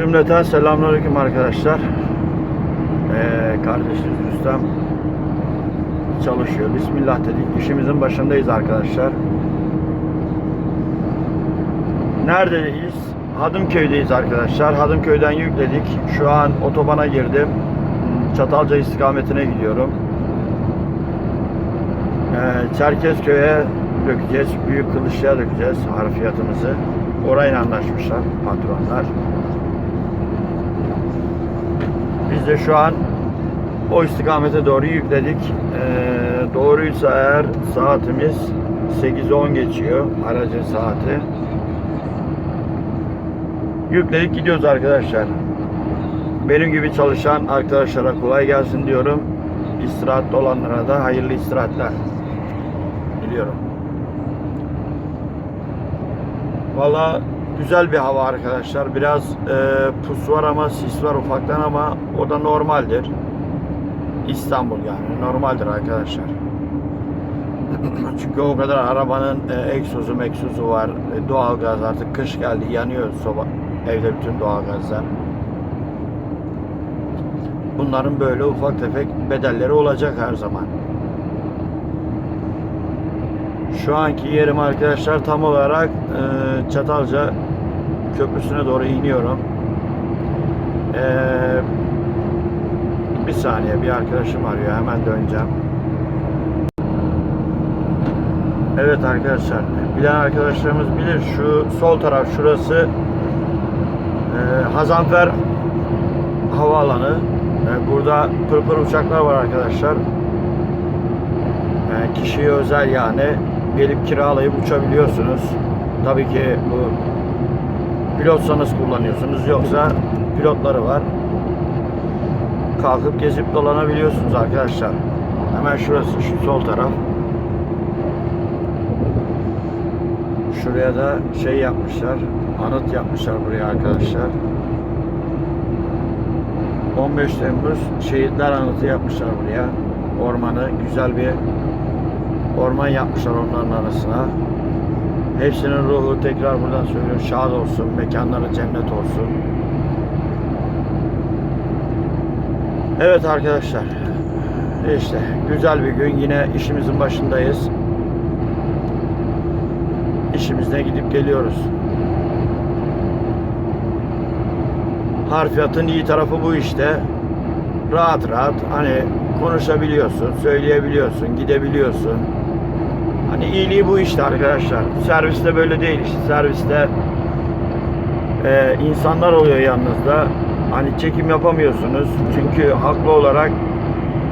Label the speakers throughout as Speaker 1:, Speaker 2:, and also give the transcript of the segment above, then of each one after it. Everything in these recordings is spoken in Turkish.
Speaker 1: Cümleten selamünaleyküm arkadaşlar. Ee, kardeşimiz Rüstem çalışıyor. Bismillah dedik. İşimizin başındayız arkadaşlar. Neredeyiz? Hadımköy'deyiz arkadaşlar. Hadımköy'den yükledik. Şu an otobana girdim. Çatalca istikametine gidiyorum. Ee, Çerkezköy'e dökeceğiz. Büyük Kılıçlı'ya dökeceğiz harfiyatımızı. Orayla anlaşmışlar patronlar. Biz de şu an o istikamete doğru yükledik. Ee, doğruysa eğer saatimiz 8-10 geçiyor aracın saati. Yükledik gidiyoruz arkadaşlar. Benim gibi çalışan arkadaşlara kolay gelsin diyorum. İstirahatte olanlara da hayırlı istirahatler diliyorum. Valla güzel bir hava arkadaşlar. Biraz e, pus var ama sis var ufaktan ama o da normaldir. İstanbul yani normaldir arkadaşlar. Çünkü o kadar arabanın e, egzozu meksuzu var. E, doğalgaz artık kış geldi yanıyor soba evde bütün doğalgazlar. Bunların böyle ufak tefek bedelleri olacak her zaman. Şu anki yerim arkadaşlar tam olarak e, Çatalca köprüsüne doğru iniyorum. E, bir saniye bir arkadaşım arıyor hemen döneceğim. Evet arkadaşlar bilen arkadaşlarımız bilir şu sol taraf şurası e, Hazanfer Havaalanı. E, burada pırpır uçaklar var arkadaşlar. E, kişiye özel yani gelip kiralayıp uçabiliyorsunuz. Tabii ki bu pilotsanız kullanıyorsunuz yoksa pilotları var. Kalkıp gezip dolanabiliyorsunuz arkadaşlar. Hemen şurası şu sol taraf. Şuraya da şey yapmışlar. Anıt yapmışlar buraya arkadaşlar. 15 Temmuz şehitler anıtı yapmışlar buraya. Ormanı güzel bir orman yapmışlar onların arasına. Hepsinin ruhu tekrar buradan söylüyorum şad olsun, mekanları cennet olsun. Evet arkadaşlar. İşte güzel bir gün yine işimizin başındayız. İşimizde gidip geliyoruz. Harfiyatın iyi tarafı bu işte. Rahat rahat hani konuşabiliyorsun, söyleyebiliyorsun, gidebiliyorsun. Hani iyiliği bu işte arkadaşlar. Serviste böyle değil işte. Serviste e, insanlar oluyor yanınızda. Hani çekim yapamıyorsunuz. Çünkü haklı olarak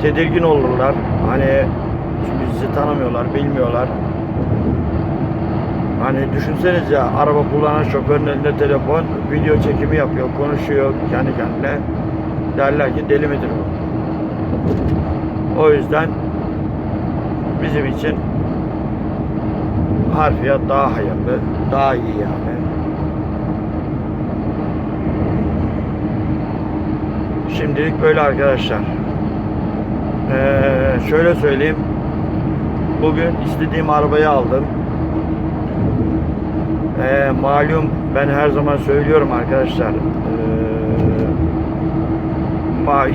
Speaker 1: tedirgin olurlar. Hani çünkü sizi tanımıyorlar, bilmiyorlar. Hani düşünsenize araba kullanan şoförün elinde telefon, video çekimi yapıyor, konuşuyor kendi kendine. Derler ki deli midir bu? O yüzden bizim için harfiyat daha hayırlı, daha iyi yani. Şimdilik böyle arkadaşlar. Ee, şöyle söyleyeyim. Bugün istediğim arabayı aldım. Ee, malum ben her zaman söylüyorum arkadaşlar. Ee,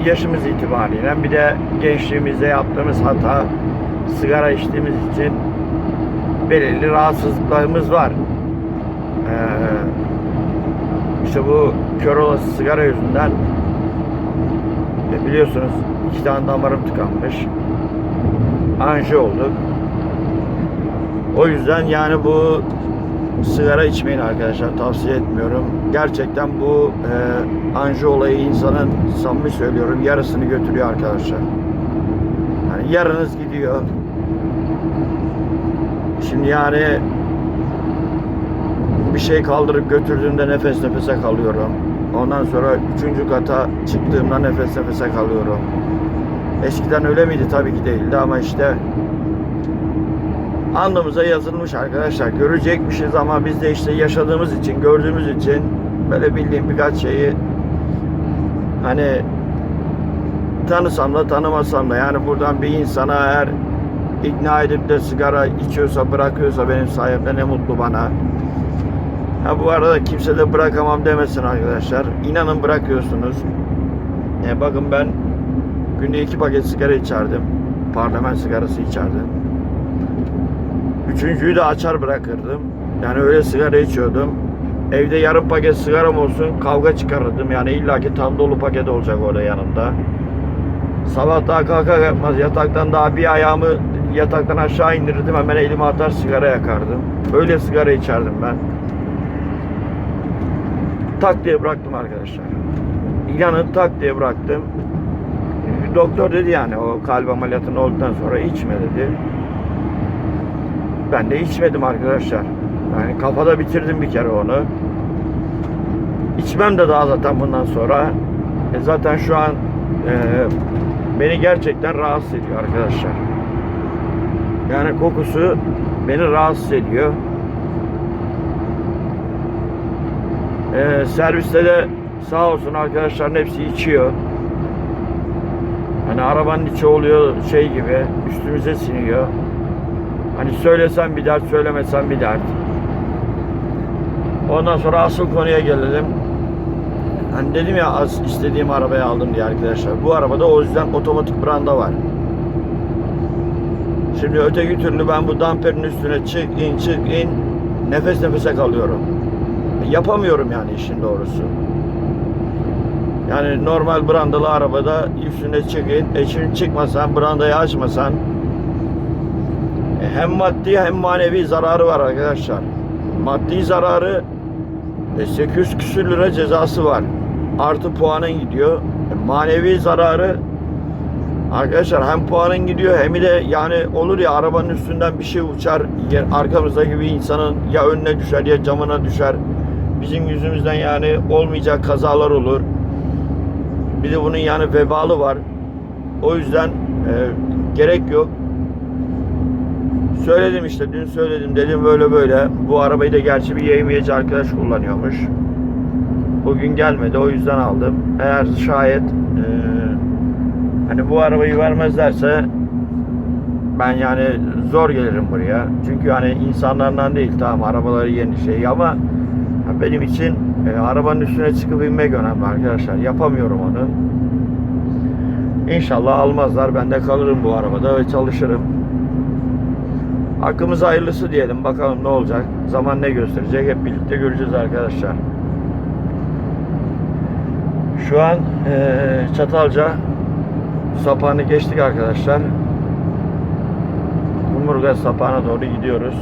Speaker 1: yaşımız itibariyle bir de gençliğimizde yaptığımız hata sigara içtiğimiz için belirli rahatsızlıklarımız var. Ee, işte bu kör olası sigara yüzünden e, biliyorsunuz iki tane damarım tıkanmış. Anji olduk. O yüzden yani bu sigara içmeyin arkadaşlar tavsiye etmiyorum. Gerçekten bu e, anji olayı insanın samimi söylüyorum yarısını götürüyor arkadaşlar. Yani yarınız gidiyor. Şimdi yani bir şey kaldırıp götürdüğümde nefes nefese kalıyorum. Ondan sonra üçüncü kata çıktığımda nefes nefese kalıyorum. Eskiden öyle miydi? Tabii ki değildi ama işte alnımıza yazılmış arkadaşlar. Görecekmişiz ama biz de işte yaşadığımız için, gördüğümüz için böyle bildiğim birkaç şeyi hani tanısam da tanımasam da yani buradan bir insana eğer ikna edip de sigara içiyorsa, bırakıyorsa benim sayemde ne mutlu bana. Ha bu arada kimse de bırakamam demesin arkadaşlar. İnanın bırakıyorsunuz. E bakın ben günde iki paket sigara içerdim. Parlament sigarası içerdim. Üçüncüyü de açar bırakırdım. Yani öyle sigara içiyordum. Evde yarım paket sigaram olsun kavga çıkarırdım. Yani illaki tam dolu paket olacak orada yanımda. Sabah daha kalkar yapmaz yataktan daha bir ayağımı yataktan aşağı indirirdim hemen elime atar sigara yakardım. Öyle sigara içerdim ben. Tak diye bıraktım arkadaşlar. İnanın tak diye bıraktım. Doktor dedi yani o kalp ameliyatının olduktan sonra içme dedi. Ben de içmedim arkadaşlar. Yani kafada bitirdim bir kere onu. İçmem de daha zaten bundan sonra. E zaten şu an e, beni gerçekten rahatsız ediyor arkadaşlar. Yani kokusu beni rahatsız ediyor. E, serviste de sağ olsun arkadaşların hepsi içiyor. Hani arabanın içi oluyor şey gibi üstümüze siniyor. Hani söylesem bir dert, söylemesem bir dert. Ondan sonra asıl konuya gelelim. Hani dedim ya az istediğim arabayı aldım diye arkadaşlar. Bu arabada o yüzden otomatik branda var. Şimdi öteki türlü ben bu damperin üstüne çık in çık in nefes nefese kalıyorum. Yapamıyorum yani işin doğrusu. Yani normal brandalı arabada üstüne çık in. E şimdi çıkmasan brandayı açmasan e, hem maddi hem manevi zararı var arkadaşlar. Maddi zararı e, 800 küsür lira cezası var. Artı puanın gidiyor. E, manevi zararı arkadaşlar hem puanın gidiyor hem de yani olur ya arabanın üstünden bir şey uçar ya arkamızdaki bir insanın ya önüne düşer ya camına düşer. Bizim yüzümüzden yani olmayacak kazalar olur. Bir de bunun yani vebalı var. O yüzden e, gerek yok. Söyledim işte dün söyledim dedim böyle böyle. Bu arabayı da gerçi bir yevmiyeci arkadaş kullanıyormuş. Bugün gelmedi o yüzden aldım. Eğer şayet hani bu arabayı vermezlerse ben yani zor gelirim buraya. Çünkü hani insanlardan değil tamam arabaları yeni şey ama benim için e, arabanın üstüne çıkıp inmek önemli arkadaşlar. Yapamıyorum onu. İnşallah almazlar. Ben de kalırım bu arabada ve çalışırım. Hakkımız hayırlısı diyelim. Bakalım ne olacak. Zaman ne gösterecek. Hep birlikte göreceğiz arkadaşlar. Şu an eee, Çatalca sapağını geçtik arkadaşlar. Kumburgaz sapağına doğru gidiyoruz.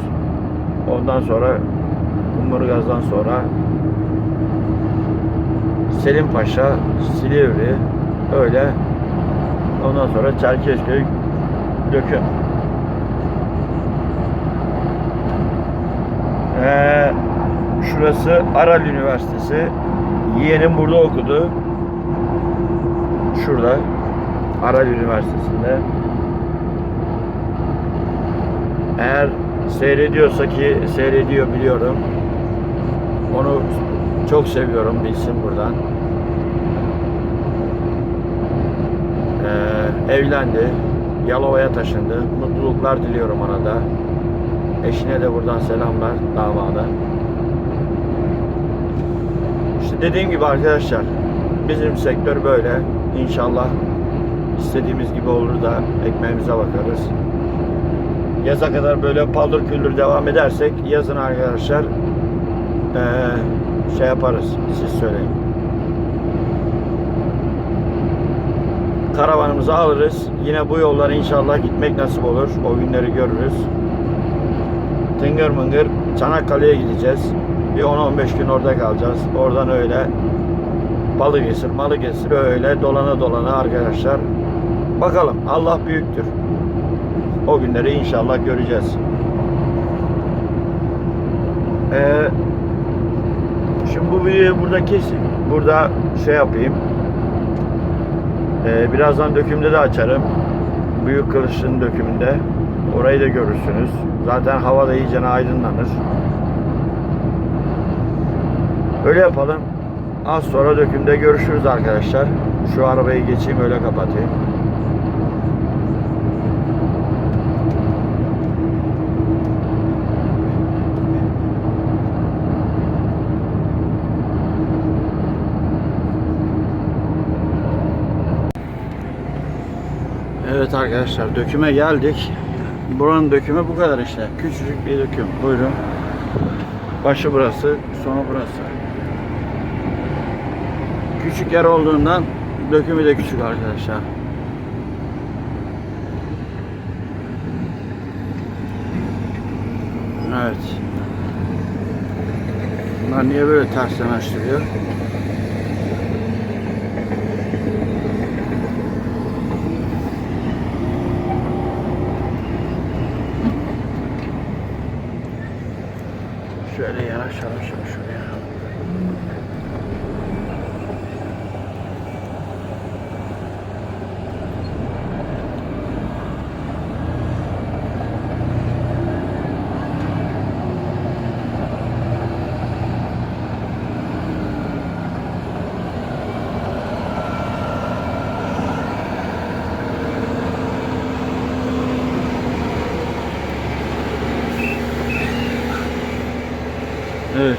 Speaker 1: Ondan sonra Kumburgaz'dan sonra Selim Paşa, Silivri öyle ondan sonra Çerkezköy Döküm. Ee, şurası Aral Üniversitesi. Yeğenim burada okudu. Şurada. Aral Üniversitesi'nde. Eğer seyrediyorsa ki seyrediyor biliyorum. Onu çok seviyorum bilsin buradan. Ee, evlendi. Yalova'ya taşındı. Mutluluklar diliyorum ona da. Eşine de buradan selamlar davada. İşte dediğim gibi arkadaşlar bizim sektör böyle. İnşallah istediğimiz gibi olur da ekmeğimize bakarız. Yaza kadar böyle paldır küldür devam edersek yazın arkadaşlar eee, şey yaparız. Siz söyleyin. Karavanımızı alırız. Yine bu yollara inşallah gitmek nasip olur. O günleri görürüz. Tıngır mıngır Çanakkale'ye gideceğiz. Bir 10-15 gün orada kalacağız. Oradan öyle Balıkesir, Malıkesir öyle dolana dolana arkadaşlar. Bakalım Allah büyüktür. O günleri inşallah göreceğiz. Ee, şimdi bu videoyu burada keseyim. Burada şey yapayım. Ee, birazdan dökümde de açarım. Büyük Kılıç'ın dökümünde. Orayı da görürsünüz. Zaten hava da iyice aydınlanır. Öyle yapalım. Az sonra dökümde görüşürüz arkadaşlar. Şu arabayı geçeyim öyle kapatayım. Evet arkadaşlar döküme geldik. Buranın dökümü bu kadar işte. Küçücük bir döküm. Buyurun. Başı burası, sonu burası. Küçük yer olduğundan dökümü de küçük arkadaşlar. Evet. Bunlar niye böyle ters yanaştırıyor? Şöyle yanaşalım şimdi şuraya. Evet.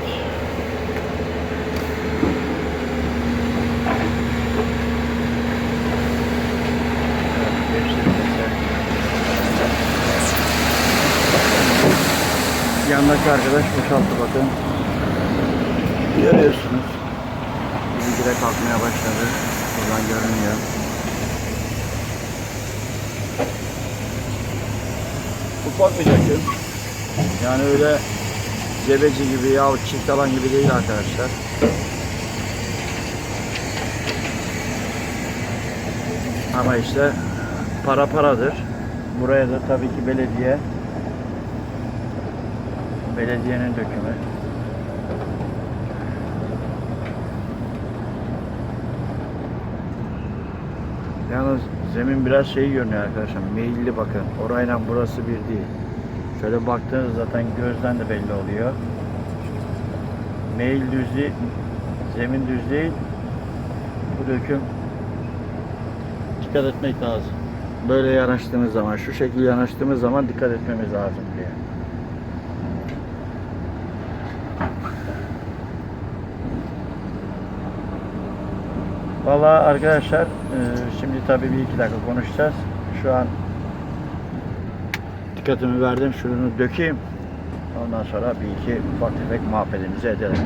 Speaker 1: Yandaki arkadaş boşalttı bakın. Görüyorsunuz. Bizimki de kalkmaya başladı. Buradan görünüyor. Bir döküm. Yani öyle cebeci gibi ya çift alan gibi değil arkadaşlar. Ama işte para paradır. Buraya da tabii ki belediye belediyenin dökümü. Yalnız zemin biraz şey görünüyor arkadaşlar. Meyilli bakın. Orayla burası bir değil. Şöyle baktığınız zaten gözden de belli oluyor. Meyil düz değil, zemin düz değil. Bu döküm dikkat etmek lazım. Böyle yanaştığımız zaman, şu şekilde yanaştığımız zaman dikkat etmemiz lazım diye. Vallahi arkadaşlar, e, şimdi tabii bir iki dakika konuşacağız. Şu an dikkatimi verdim. Şunu dökeyim. Ondan sonra bir iki ufak tefek muhabbetimizi edelim.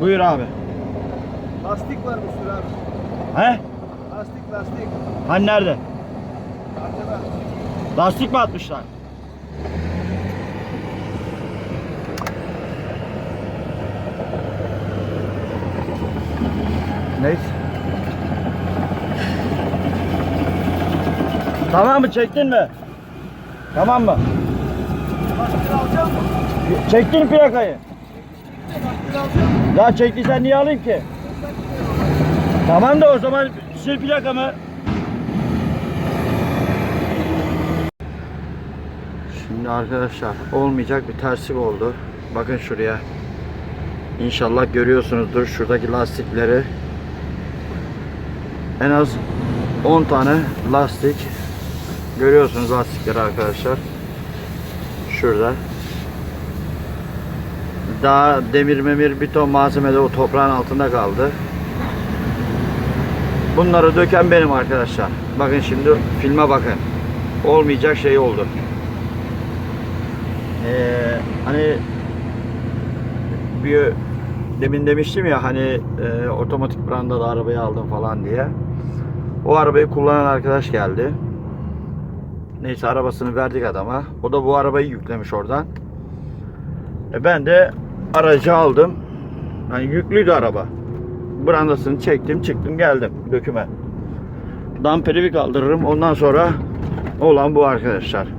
Speaker 1: Buyur abi.
Speaker 2: lastik var bir sürü abi.
Speaker 1: He? Hani nerede? Lastik mi atmışlar? Neyse. Tamam mı? Çektin mi? Tamam mı? Çektin plakayı. Daha çektiysen niye alayım ki? Tamam da o zaman sil plakamı. Şimdi arkadaşlar olmayacak bir terslik oldu. Bakın şuraya. İnşallah görüyorsunuzdur şuradaki lastikleri. En az 10 tane lastik. Görüyorsunuz lastikleri arkadaşlar. Şurada. Daha demir memir bir ton malzeme de o toprağın altında kaldı. Bunları döken benim arkadaşlar. Bakın şimdi filme bakın. Olmayacak şey oldu. Ee, hani bir demin demiştim ya hani e, otomatik branda da arabayı aldım falan diye. O arabayı kullanan arkadaş geldi. Neyse arabasını verdik adama. O da bu arabayı yüklemiş oradan. E ben de aracı aldım. Hani yüklüydü araba. Brandasını çektim, çıktım, geldim döküme. Damperi bir kaldırırım. Ondan sonra olan bu arkadaşlar.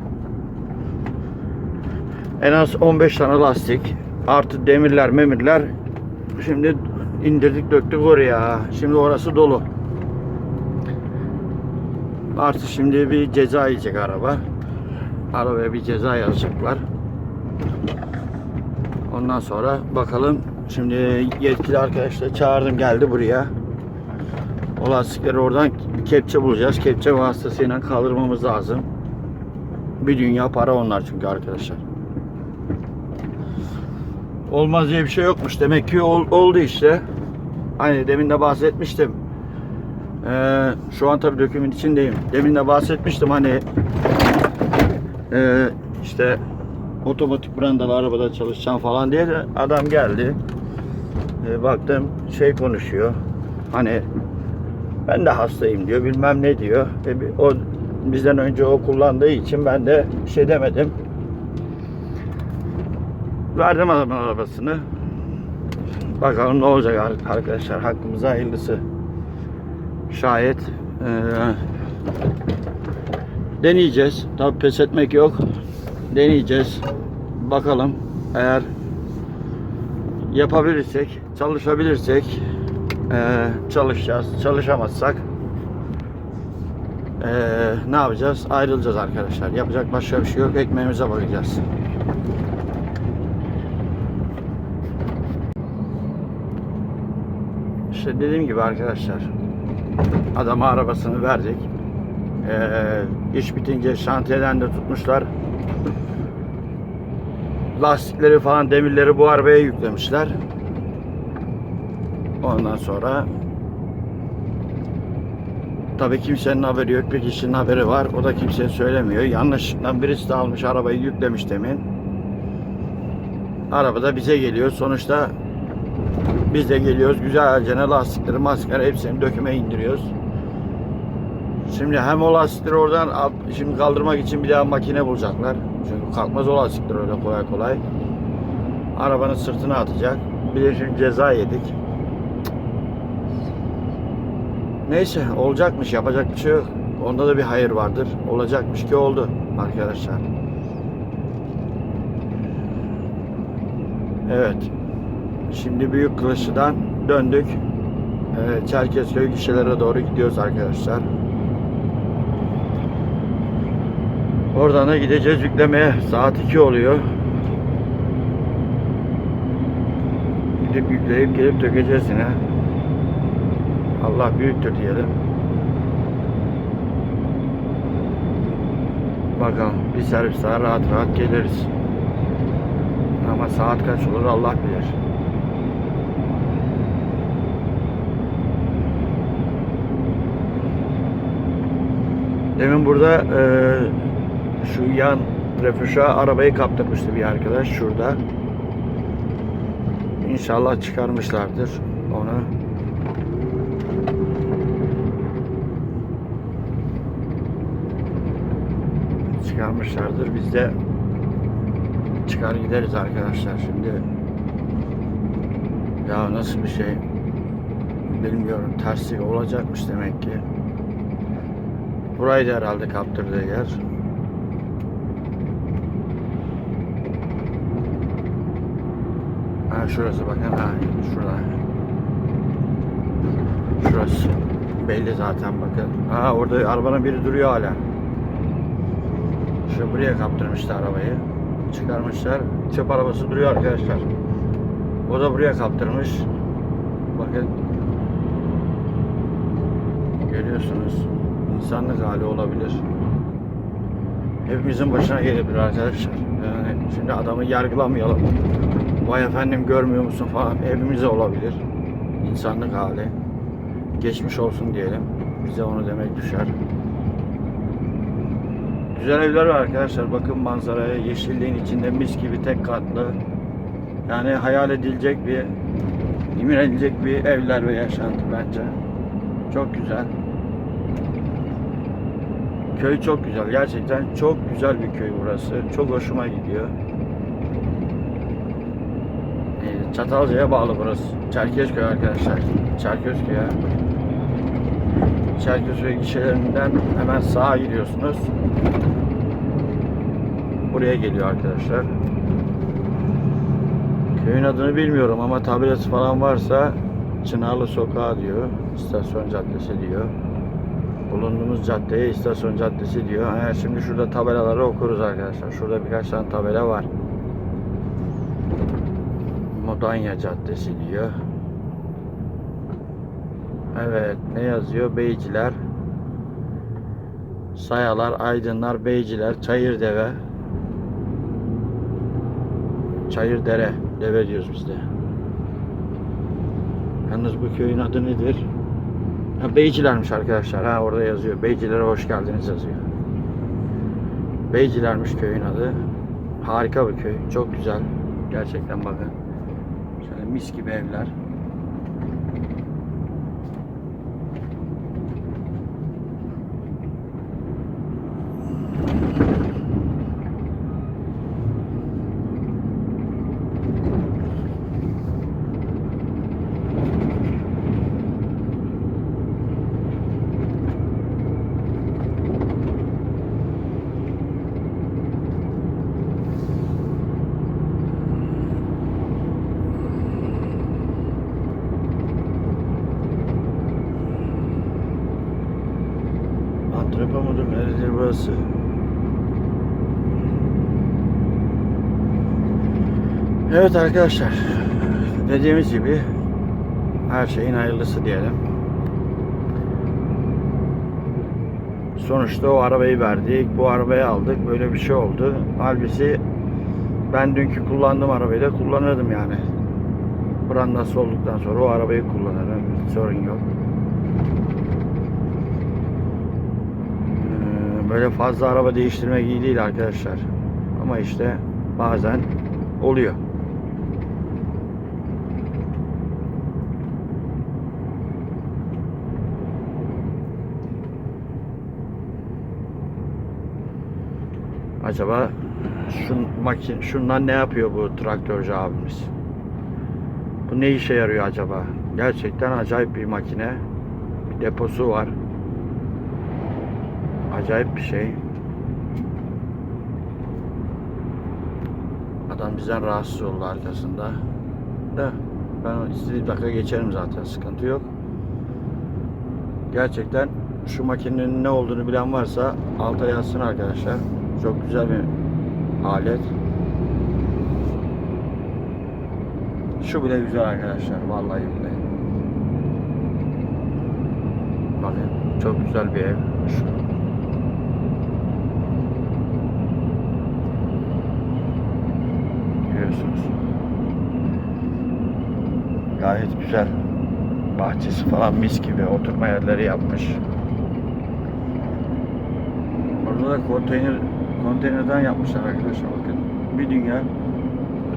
Speaker 1: En az 15 tane lastik. Artı demirler, memirler. Şimdi indirdik, döktük oraya. Şimdi orası dolu. Artık şimdi bir ceza yiyecek araba. Arabaya bir ceza yazacaklar. Ondan sonra bakalım. Şimdi yetkili arkadaşlar çağırdım geldi buraya. O lastikleri oradan bir kepçe bulacağız. Kepçe vasıtasıyla kaldırmamız lazım. Bir dünya para onlar çünkü arkadaşlar. Olmaz diye bir şey yokmuş. Demek ki ol- oldu işte. Hani demin de bahsetmiştim. Ee, şu an tabii dökümün içindeyim. Demin de bahsetmiştim hani ee, işte otomatik brandalı arabada çalışacağım falan diye de adam geldi. Ee, baktım şey konuşuyor. Hani ben de hastayım diyor bilmem ne diyor. E, o bizden önce o kullandığı için ben de şey demedim. Verdim adamın arabasını. Bakalım ne olacak ar- arkadaşlar. Hakkımıza hayırlısı. Şayet eee, deneyeceğiz. Tabi pes etmek yok. Deneyeceğiz. Bakalım eğer yapabilirsek, çalışabilirsek eee, çalışacağız. Çalışamazsak eee, ne yapacağız? Ayrılacağız arkadaşlar. Yapacak başka bir şey yok. Ekmeğimize bakacağız. İşte dediğim gibi arkadaşlar adama arabasını verdik. Ee, iş bitince şantiyeden de tutmuşlar. Lastikleri falan demirleri bu arabaya yüklemişler. Ondan sonra tabii kimsenin haberi yok. Bir kişinin haberi var. O da kimseye söylemiyor. Yanlışlıkla birisi de almış arabayı yüklemiş demin. Araba da bize geliyor. Sonuçta biz de geliyoruz güzelce lastikleri, maskara hepsini döküme indiriyoruz. Şimdi hem o lastikleri oradan şimdi kaldırmak için bir daha makine bulacaklar. Çünkü kalkmaz o lastikler öyle kolay kolay. Arabanın sırtına atacak. Bir de şimdi ceza yedik. Neyse olacakmış yapacak bir şey yok. Onda da bir hayır vardır. Olacakmış ki oldu arkadaşlar. Evet. Şimdi Büyük Kılıçlı'dan döndük. Ee, Çerkezköy gişelere doğru gidiyoruz arkadaşlar. Oradan da gideceğiz yüklemeye. Saat 2 oluyor. Gidip yükleyip gelip dökeceğiz yine. Allah büyüktür diyelim. Bakalım bir servis daha rahat rahat geliriz. Ama saat kaç olur Allah bilir. Demin burada e, şu yan refüja arabayı kaptırmıştı bir arkadaş şurada. İnşallah çıkarmışlardır onu. Çıkarmışlardır. Biz de çıkar gideriz arkadaşlar şimdi. Ya nasıl bir şey bilmiyorum. Terslik olacakmış demek ki. Burayı da herhalde kaptırdığı yer. Ha şurası bakın ha şurada. Şurası. Belli zaten bakın. Ha orada arabanın biri duruyor hala. Şu buraya kaptırmışlar arabayı. Çıkarmışlar. Çöp arabası duruyor arkadaşlar. O da buraya kaptırmış. Bakın. Görüyorsunuz. İnsanlık hali olabilir. Hepimizin başına gelebilir arkadaşlar. Yani şimdi adamı yargılamayalım. Vay efendim görmüyor musun falan. Hepimize olabilir. İnsanlık hali. Geçmiş olsun diyelim. Bize onu demek düşer. Güzel evler var arkadaşlar. Bakın manzaraya. Yeşilliğin içinde mis gibi tek katlı. Yani hayal edilecek bir, imin edilecek bir evler ve yaşantı bence. Çok güzel. Köy çok güzel. Gerçekten çok güzel bir köy burası. Çok hoşuma gidiyor. Ee, Çatalca'ya bağlı burası. Çerkezköy arkadaşlar. Çerkezköy'e. Çerkezköy gişelerinden hemen sağa gidiyorsunuz. Buraya geliyor arkadaşlar. Köyün adını bilmiyorum ama tabelası falan varsa Çınarlı Sokağı diyor. İstasyon Caddesi diyor. Bulunduğumuz caddeye istasyon caddesi diyor. Ha, şimdi şurada tabelaları okuruz arkadaşlar. Şurada birkaç tane tabela var. Modanya Caddesi diyor. Evet ne yazıyor? Beyciler Sayalar, Aydınlar, Beyciler, Çayırdeve. Çayırdere, deve diyoruz biz de. Yalnız bu köyün adı nedir? Ha, Beycilermiş arkadaşlar. Ha orada yazıyor. Beycilere hoş geldiniz yazıyor. Beycilermiş köyün adı. Harika bir köy. Çok güzel. Gerçekten bakın. Şöyle mis gibi evler. Antrepo mudur? Neredir burası? Evet arkadaşlar. Dediğimiz gibi her şeyin hayırlısı diyelim. Sonuçta o arabayı verdik. Bu arabayı aldık. Böyle bir şey oldu. Halbuki ben dünkü kullandığım arabayı da kullanırdım yani. Brandası olduktan sonra o arabayı kullanırım. Sorun yok. Ee, Böyle fazla araba değiştirmek iyi değil arkadaşlar. Ama işte bazen oluyor. Acaba şun makin şundan ne yapıyor bu traktörcü abimiz? Bu ne işe yarıyor acaba? Gerçekten acayip bir makine. Bir deposu var. Acayip bir şey. Adam bizden rahatsız oldu arkasında. Da ben istediğim dakika geçerim zaten sıkıntı yok. Gerçekten şu makinenin ne olduğunu bilen varsa alta yazsın arkadaşlar. Çok güzel bir alet. Şu bile güzel arkadaşlar. Vallahi billahi. Bakın çok güzel bir ev. Şu. Görüyorsunuz. Gayet güzel. Bahçesi falan mis gibi. Oturma yerleri yapmış. Orada da konteyner konteynerden yapmışlar arkadaşlar bakın. Bir dünya.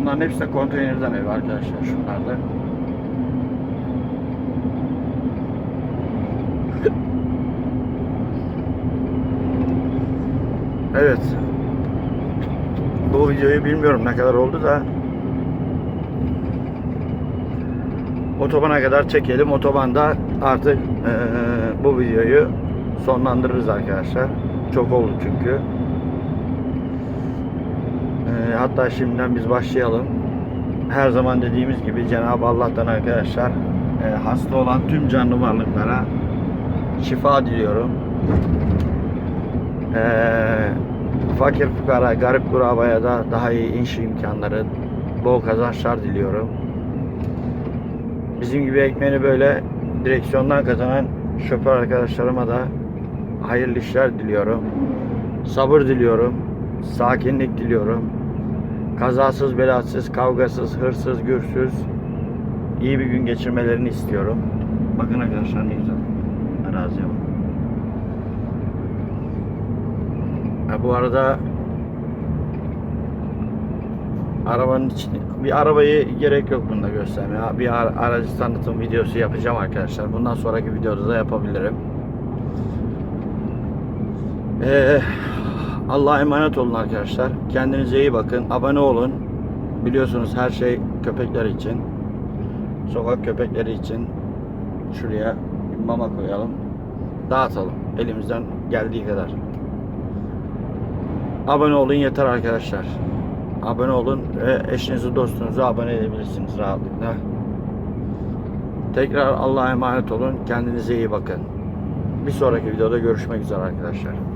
Speaker 1: Bunların hepsi de konteynerden ev arkadaşlar şunlar da. Evet. Bu videoyu bilmiyorum ne kadar oldu da otobana kadar çekelim. Otobanda artık eee, bu videoyu sonlandırırız arkadaşlar. Çok oldu çünkü. Eee, hatta şimdiden biz başlayalım. Her zaman dediğimiz gibi Cenab-ı Allah'tan arkadaşlar eee, hasta olan tüm canlı varlıklara şifa diliyorum. Eee, fakir fukara, garip kurabaya da daha iyi iş imkanları, bol kazançlar diliyorum. Bizim gibi ekmeğini böyle direksiyondan kazanan şoför arkadaşlarıma da hayırlı işler diliyorum. Sabır diliyorum. Sakinlik diliyorum. Kazasız, belasız, kavgasız, hırsız, gürsüz iyi bir gün geçirmelerini istiyorum. Bakın arkadaşlar ne güzel. Araziye bak. Ha, bu arada arabanın içini bir arabayı gerek yok bunda göstermeye. Bir ara- aracı tanıtım videosu yapacağım arkadaşlar. Bundan sonraki videoda da yapabilirim. Ee, Allah'a emanet olun arkadaşlar. Kendinize iyi bakın. Abone olun. Biliyorsunuz her şey köpekler için. Sokak köpekleri için şuraya mama koyalım. Dağıtalım. Elimizden geldiği kadar. Abone olun yeter arkadaşlar. Abone olun ve eşinizi dostunuzu abone edebilirsiniz rahatlıkla. Tekrar Allah'a emanet olun. Kendinize iyi bakın. Bir sonraki videoda görüşmek üzere arkadaşlar.